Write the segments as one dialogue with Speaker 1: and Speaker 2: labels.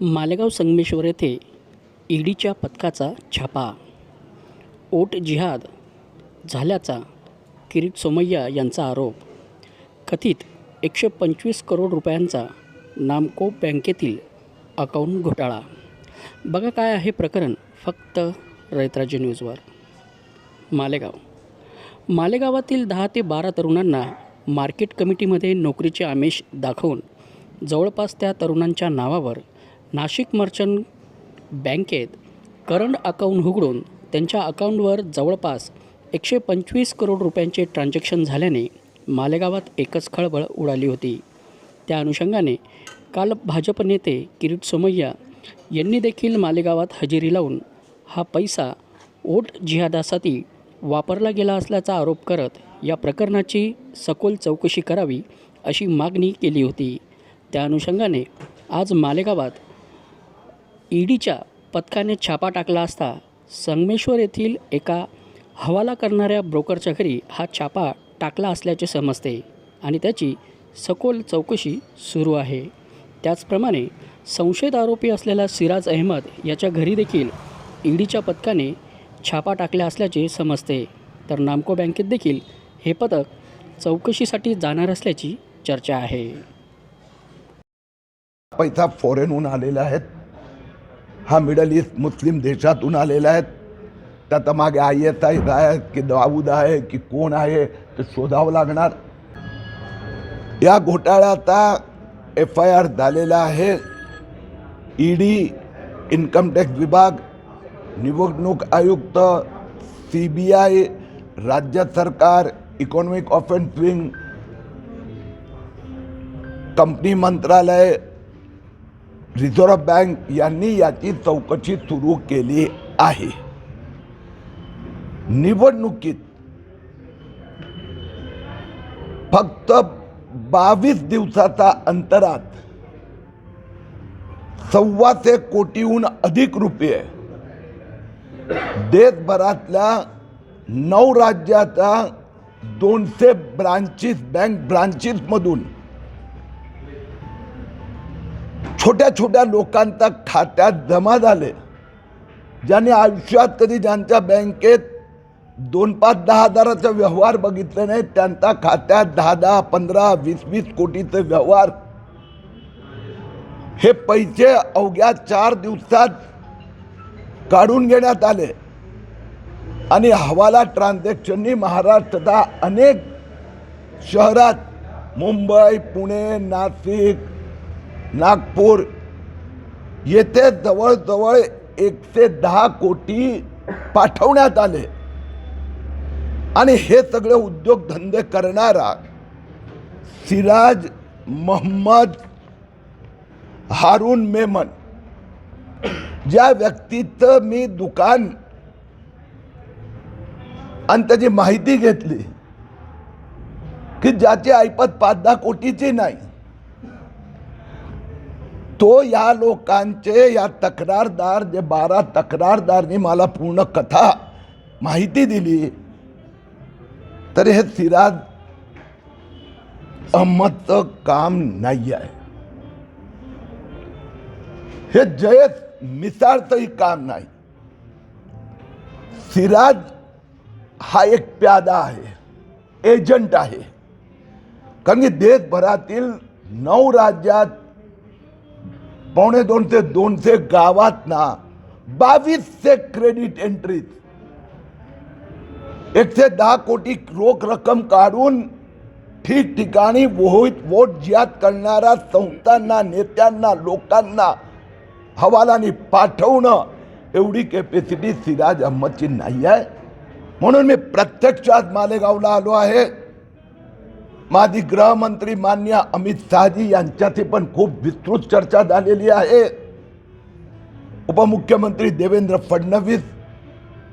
Speaker 1: मालेगाव संगमेश्वर येथे ईडीच्या पथकाचा छापा. ओट जिहाद झाल्याचा किरीट सोमय्या यांचा आरोप. कथित एकशे पंचवीस करोड रुपयांचा नामको बँकेतील अकाऊंट घोटाळा. बघा काय आहे प्रकरण फक्त रयतराज्य न्यूजवर. मालेगाव. मालेगावातील दहा ते बारा तरुणांना मार्केट कमिटीमध्ये नोकरीचे आमिष दाखवून जवळपास त्या तरुणांच्या नावावर नाशिक मर्चंट बँकेत करंट अकाउंट उघडून त्यांच्या अकाउंटवर जवळपास एकशे पंचवीस करोड रुपयांचे ट्रान्झॅक्शन झाल्याने मालेगावात एकच खळबळ उडाली होती. त्या अनुषंगाने काल भाजप नेते किरीट सोमय्या यांनी देखील मालेगावात हजेरी लावून हा पैसा ओट जिहादासाठी वापरला गेला असल्याचा आरोप करत या प्रकरणाची सखोल चौकशी करावी अशी मागणी केली होती. त्या अनुषंगाने आज मालेगावात ईडीच्या पथकाने छापा टाकला असता संगमेश्वर येथील एका हवाला करणाऱ्या ब्रोकरच्या घरी हा छापा टाकला असल्याचे समजते आणि त्याची सखोल चौकशी सुरू आहे. त्याचप्रमाणे संशयित आरोपी असलेला सिराज अहमद याच्या घरी देखील ईडीच्या पथकाने छापा टाकला असल्याचे समजते. तर नामको बँकेत देखील हे पथक चौकशीसाठी जाणार असल्याची चर्चा आहे.
Speaker 2: पैसा फॉरेनहून आलेला आहेत. हा मिडल ईस्ट मुस्लिम देशातून आलेला आहेत. त्यात मागे आय एस आय आहे की दाऊद आहे की कोण आहे ते शोधावं लागणार. या घोटाळ्याचा एफ आय आर झालेला आहे. ईडी इन्कम टॅक्स विभाग निवडणूक आयुक्त सी बी आय राज्य सरकार इकॉनॉमिक ऑफेन्स विंग कंपनी मंत्रालय रिझर्व्ह बँक यांनी याची चौकशी सुरू केली आहे. निवडणुकीत फक्त बावीस दिवसाचा अंतरात सव्वाशे कोटीहून अधिक रुपये देशभरातल्या नऊ राज्याच्या दोनशे ब्रांचेस बँक ब्रांचेसमधून छोट्या छोट्या लोकांच्या खात्यात जमा झाले. ज्यांनी आयुष्यात कधी ज्यांच्या बँकेत दोन पाच दहा हजाराचा व्यवहार बघितले नाही त्यांच्या खात्यात दहा दहा पंधरा वीस वीस कोटीचे व्यवहार. हे पैसे अवघ्या चार दिवसात काढून घेण्यात आले. आणि हवाला ट्रान्झॅक्शननी महाराष्ट्राच्या अनेक शहरात मुंबई पुणे नाशिक नागपूर येथे जवळजवळ एकशे दहा कोटी पाठवण्यात आले. आणि हे सगळे उद्योगधंदे करणारा सिराज मोहम्मद हारून मेमन ज्या व्यक्तीचं मी दुकान आणि त्याची माहिती घेतली की ज्याची ऐपत पाच दहा कोटीची नाही. तो या लोकांचे या तक्रारदार जे बारा तक्रारदारनी मला पूर्ण कथा माहिती दिली तर हे सिराज अहमदचं काम नाही आहे. हे जयस मिसाळचंही काम नाही. सिराज हा एक प्यादा आहे एजंट आहे. कारण की देशभरातील नऊ राज्यात पावणे दोनशे दोनशे गावात ना बावीसशे क्रेडिट एंट्रीज एकशे दहा कोटी रोख रक्कम काढून ठिकठिकाणी वोहित वोट ज्यात करणाऱ्या संस्थांना नेत्यांना लोकांना हवालाने पाठवणं एवढी कॅपॅसिटी सिराज अहमदची नाही आहे. म्हणून मी प्रत्यक्ष आज मालेगावला आलो आहे. माजी गृहमंत्री मान्य अमित शहाजी यांच्याशी पण खूप विस्तृत चर्चा झालेली आहे. उपमुख्यमंत्री देवेंद्र फडणवीस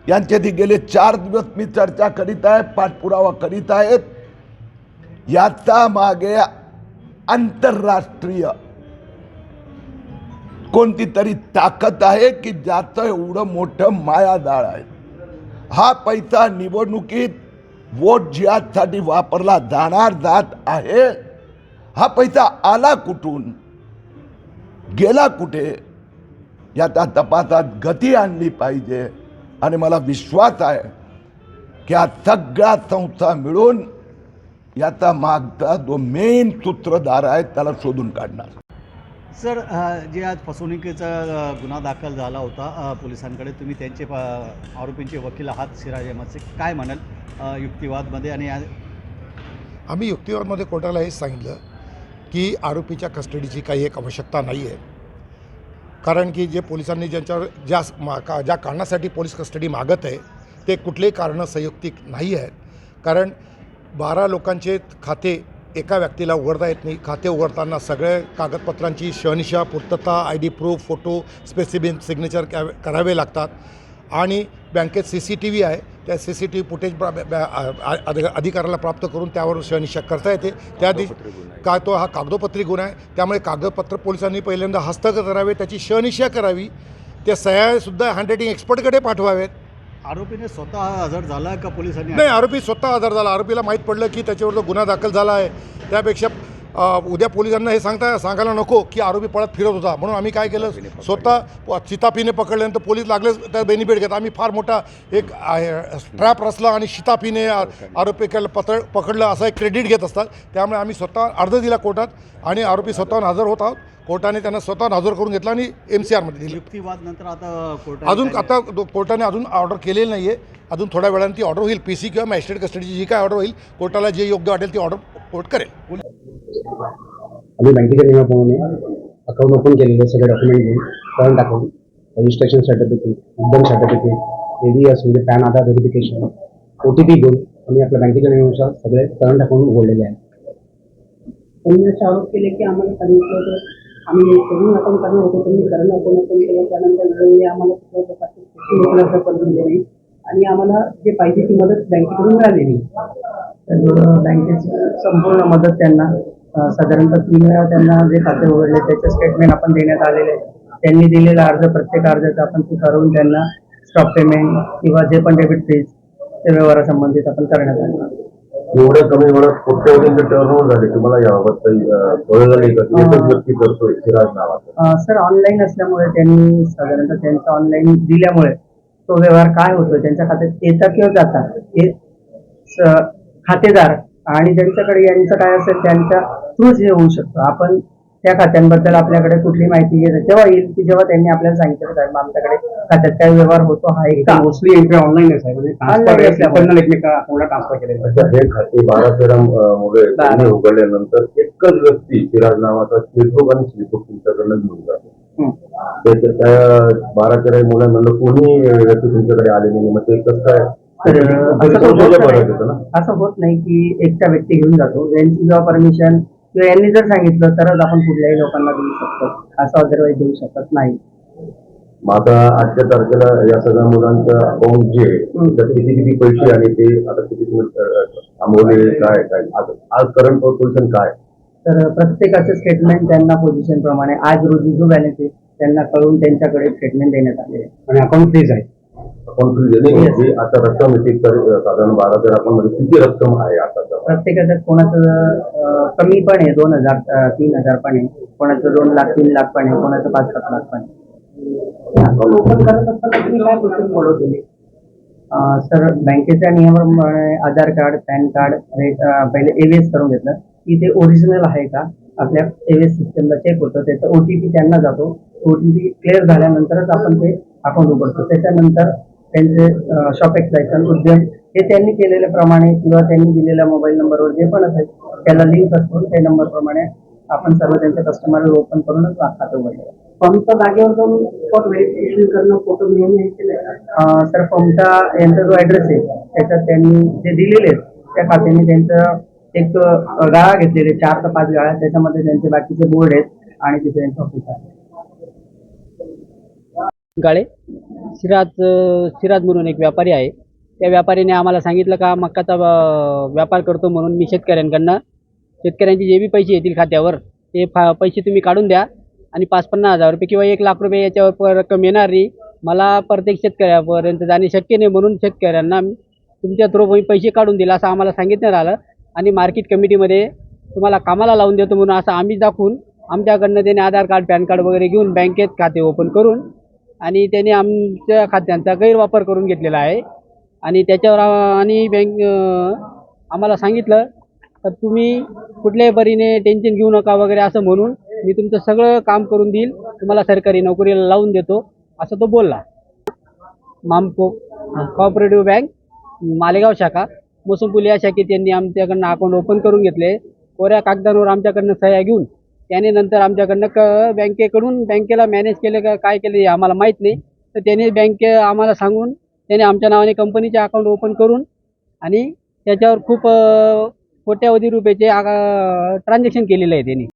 Speaker 2: यांच्याशी गेले चार दिवस मी चर्चा करीत आहे पाठपुरावा करीत आहेत. याचा मागे आंतरराष्ट्रीय कोणती तरी ताकद आहे की ज्याचं एवढं मोठं मायाजाळ आहे. हा पैसा निवडणुकीत वोट जिहादसाठी वापरला जाणार जात आहे हा पैसा आला कुठून? गेला कुठे? याचा तपासात गती आणली पाहिजे. आणि मला विश्वास आहे की या सगळ्या संस्था मिळून याचा मागचा जो मेन सूत्रधार आहे त्याला शोधून काढणार.
Speaker 3: सर जे आज फसवणुकीचा गुन्हा दाखल झाला होता पोलिसांकडे तुम्ही त्यांचे आरोपींचे वकील आहात सिराज अहमदचे. काय म्हणाल? युक्तिवादमध्ये आणि
Speaker 4: आम्ही युक्तिवादमध्ये कोर्टाला हेच सांगितलं की आरोपीच्या कस्टडीची काही एक आवश्यकता नाही आहे कारण की जे पोलिसांनी ज्यांच्यावर ज्या मा का ज्या कारणासाठी पोलीस कस्टडी मागत आहे ते कुठलेही कारणं संयुक्तिक नाही आहेत कारण बारा लोकांचे खाते एका व्यक्तीला उघडता येत नाही. खाते उघडताना सगळ्या कागदपत्रांची शहनिशा पूर्तता I D proof photo specific signature करावे लागतात. आणि बँकेत सी सी टी व्ही आहे. त्या C C T V footage अधिकाऱ्याला प्राप्त करून त्यावर शहनिशा करता येते. त्या दिवशी का तो हा कागदोपत्री गुन्हा आहे. त्यामुळे कागदपत्र पोलिसांनी पहिल्यांदा हस्तगत करावे त्याची शहनिशा करावी. त्या सह्यासुद्धा हँडरायटिंग एक्सपर्टकडे पाठवावेत.
Speaker 3: आरोपीने स्वतः हजर झाला का पोलिसांनी?
Speaker 4: नाही आरोपी स्वतः आधार झाला. आरोपीला माहीत पडलं की त्याच्यावर जो गुन्हा दाखल झाला आहे त्यापेक्षा उद्या पोलिसांना हे सांगता सांगायला नको की आरोपी पळत फिरत होता. म्हणून आम्ही काय केलं? स्वतः चितापीने पकडल्यानंतर पोलीस लागलेच त्या बेनिफिट घेत. आम्ही फार मोठा एक ट्रॅप रचला आणि शितापीने आ- आरोपी केलं पत्र पकडलं असं एक क्रेडिट घेत असतात. त्यामुळे आम्ही स्वतः अर्ज दिला कोर्टात आणि आरोपी स्वतःहून हजर होत आहोत. कोर्टाने त्यांना स्वतःहून हजर करून घेतला आणि एम सी आरमध्ये दिली.
Speaker 3: युक्तिवाद नंतर आता कोर्ट
Speaker 4: अजून आता दो- कोर्टाने अजून ऑर्डर केलेली नाही आहे अजून थोड्या वेळाने ती ऑर्डर होईल. पी सी किंवा मॅजिस्ट्रेट कस्टडीची जी काय ऑर्डर होईल कोर्टाला जे योग्य वाटेल ती ऑर्डर कोर्ट करेल.
Speaker 5: आम्ही बँकेच्या नियमाप्रमाणे अकाउंट ओपन केलेले सगळे डॉक्युमेंट घेऊन current account registration certificate Udyam certificate A B S म्हणजे PAN Aadhaar verification O T P घेऊन आम्ही आपल्या बँकेच्या नियमानुसार सगळे करंट अकाउंट उघडलेले आहे
Speaker 6: त्यांनी असे आरोप केले की आम्हाला सांगितलं होतं आम्ही करून आपण करणार होतो त्यांनी करणं आपण आपण केलं. त्यानंतर वेळोवेळी आम्हाला कुठल्या प्रकारची स्थिती उपलब्ध करून दिली आणि आम्हाला जे पाहिजे ती मदत बँकेकडून मिळालेली नाही. बँकेची संपूर्ण मदत त्यांना साधारणतः तीन वेळा त्यांना जे खाते उघडले त्याचे स्टेटमेंट आपण देण्यात आलेले आहे. त्यांनी दिलेला अर्ज प्रत्येक अर्जाचा आपण ते करून त्यांना स्टॉप पेमेंट किंवा जे पण डेबिट फीज त्या व्यवहारासंबंधित आपण करण्यात आलं
Speaker 7: एवढ्या कमी वेळात कोट्यवधींचे टर्नओव्हर झाले. तुम्हाला याबाबत काही कळलं का? एकच व्यक्ती करतोय सिराज नावाचा.
Speaker 6: सर ऑनलाईन असल्यामुळे त्यांनी साधारणतः त्यांचं ऑनलाईन दिल्यामुळे तो व्यवहार काय होतो त्यांच्या खात्यात येता किंवा जाता हे खातेदार आणि त्यांच्याकडे यांचं काय असेल त्यांच्या थ्रूच हे होऊ शकतं. आपण त्या खात्यांबद्दल आपल्याकडे कुठली माहिती घेत? तेव्हा येईल की जेव्हा त्यांनी आपल्याला सांगितलं साहेब आमच्याकडे खात्यात काय व्यवहार होतो हा एक
Speaker 5: मोस्टली एंट्री ऑनलाईन म्हणजे
Speaker 7: हे खाते बारा तेरा मुले. त्यांनी उघडल्यानंतर एकच व्यक्ती सिराज नावाचा आणि स्लिपबुक तुमच्याकडनं घेऊन जातो. त्या बारा तेरा मुलांमधलं कोणी व्यक्ती तुमच्याकडे आले नाही? मग ते कसं काय?
Speaker 6: असं होत नाही. की एकटा व्यक्ती घेऊन जातो. यांची जेव्हा परमिशन किंवा यांनी जर सांगितलं तरच आपण कुठल्याही लोकांना देऊ शकतो. असं अदरवाईज देऊ शकत नाही.
Speaker 7: मग आता आजच्या तारखेला या सगळ्या मुलांचं अकाउंट जे आहे, त्याच्यात किती किती पैसे आणि ते आता किती थांबवले काय काय आज करंट पोझिशन काय
Speaker 6: तर प्रत्येकाचे स्टेटमेंट त्यांना पोझिशन प्रमाणे आज रोजी जो बॅलन्स आहे त्यांना कळून त्यांच्याकडे स्टेटमेंट देण्यात आले आहे.
Speaker 5: आणि अकाउंट फ्रीज आहे.
Speaker 7: अकाउंट नाही जी आता रक्कम येते साधारण बारा तेरा अकाउंटमध्ये किती रक्कम आहे आता
Speaker 6: प्रत्येकाचं कोणाचं कमी पण आहे दोन हजार तीन हजार पण आहे. कोणाचं दोन लाख तीन लाख पण आहे कोणाचं पाच सात लाख पण आहे. अं, सर बँकेच्या नियमाप्रमाणे आधार कार्ड पॅन कार्ड हे, पहिले एव्हीएस करून घेतलं. की ते ओरिजिनल आहे का? आपल्या एव्हीएस सिस्टमला चेक होतं. त्याचा ओ टी पी त्यांना जातो. ओ टी पी क्लिअर झाल्यानंतरच आपण ते अकाउंट उघडतो. त्याच्यानंतर त्यांचे शॉप एक्सायसन उद्यम हे त्यांनी केलेल्याप्रमाणे किंवा त्यांनी दिलेल्या मोबाईल नंबरवर जे पण असेल त्याला लिंक असतो त्या नंबरप्रमाणे आपण सर्व त्यांच्या कस्टमर ओपन करूनच खातं उघडलं फॉर्मच्या जागेवर जाऊन स्पॉट व्हेरिफिकेशन करणं फोटो नेहमी सर फॉर्मचा यांचा जो ऍड्रेस आहे त्याच्यात त्यांनी जे दिलेले आहेत त्या खात्याने त्यांचं एक गाळा घेतलेले चार ते पाच गाळ्या त्याच्यामध्ये त्यांचे बाकीचे बोर्ड आहेत आणि तिथे त्यांचं ऑफिस आहे.
Speaker 8: गाळे. सिराज सिराज म्हणून एक व्यापारी आहे. त्या व्यापारीने आम्हाला सांगितलं का मक्काचा व्यापार करतो म्हणून मी शेतकऱ्यांकडनं. शेतकऱ्यांचे जे बी पैसे येतील खात्यावर ते फा पैसे तुम्ही काढून द्या. आणि पाच पन्नास हजार रुपये किंवा एक लाख रुपये याच्यावर रक्कम येणार नाही मला प्रत्येक शेतकऱ्यापर्यंत जाणे शक्य नाही म्हणून शेतकऱ्यांना तुमच्या थ्रू मी पैसे काढून दिला असं आम्हाला सांगितलं आलं आणि मार्केट कमिटीमध्ये तुम्हाला कामाला लावून देतो म्हणून असं आम्ही दाखवून आमच्याकडनं त्याने आधार कार्ड पॅन कार्ड वगैरे घेऊन बँकेत खाते ओपन करून आणि त्यांनी आमच्या खात्यांचा गैरवापर करून घेतलेला आहे. आणि त्याच्यावर आणि बँक आम्हाला सांगितलं तर तुम्ही कुठल्याही परीने टेन्शन घेऊ नका वगैरे असं म्हणून मी तुमचं सगळं काम करून देईल. तुम्हाला सरकारी नोकरीला लावून देतो. असं तो बोलला. मामको कॉपरेटिव्ह बँक मालेगाव शाखा मोसंपुल या शाखेत त्यांनी आमच्याकडनं अकाउंट ओपन करून घेतले. कोऱ्या कागदांवर आमच्याकडनं सह्या घेऊन त्याने नंतर आमच्याकडनं क बँकेकडून बँकेला मॅनेज केलं का काय केलं हे आम्हाला माहीत नाही. तर त्याने बँके आम्हाला सांगून त्याने आमच्या नावाने कंपनीचे अकाउंट ओपन करून आणि त्याच्यावर खूप कोट्यावधी रुपयाचे ट्रान्झॅक्शन केलेलं आहे त्यांनी.